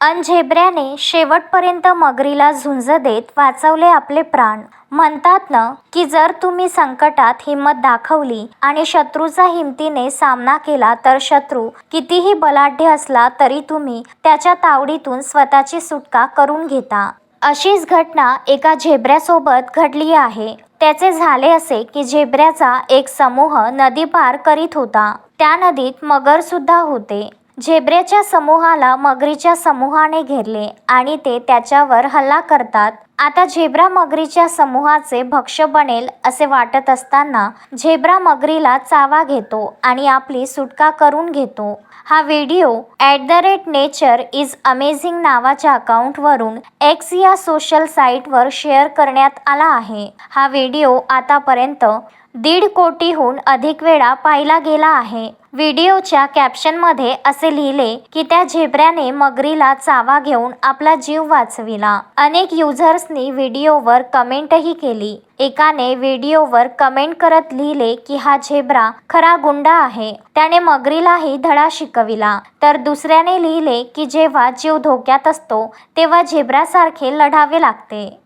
अनझेब्र्याने शेवटपर्यंत मगरीला झुंज देत वाचवले आपले प्राण. म्हणतात ना की जर तुम्ही संकटात हिंमत दाखवली आणि शत्रूचा हिमतीने सामना केला तर शत्रू कितीही बलाढ्य असला तरी तुम्ही त्याच्या तावडीतून स्वतःची सुटका करून घेता. अशीच घटना एका झेब्र्यासोबत घडली आहे. त्याचे झाले असे की झेब्र्याचा एक समूह नदी पार करीत होता. त्या नदीत मगर सुद्धा होते. झेब्रेच्या समूहाला मगरीच्या समूहाने घेरले आणि ते त्याच्यावर हल्ला करतात. आता झेब्रा मगरीच्या समूहाचे भक्ष्य बनेल असे वाटत असताना झेब्रा मगरीला चावा घेतो आणि आपली सुटका करून घेतो. हा video at the rate nature is amazing नावाच्या अकाउंटवरून एक्स या सोशल साईटवर शेअर करण्यात आला आहे. हा व्हिडिओ आतापर्यंत दीड कोटीहून अधिक वेळा पाहिला गेला आहे. व्हिडिओच्या कॅप्शनमध्ये असे लिहिले की त्या झेब्र्याने मगरीला चावा घेऊन आपला जीव वाचविला. अनेक युजर्सनी व्हिडिओवर कमेंटही केली. एकाने व्हिडिओवर कमेंट करत लिहिले की हा झेब्रा खरा गुंड आहे. त्याने मगरीलाही धडा शिकविला. तर दुसऱ्याने लिहिले की जेव्हा जीव धोक्यात असतो तेव्हा झेब्रासारखे लढावे लागते.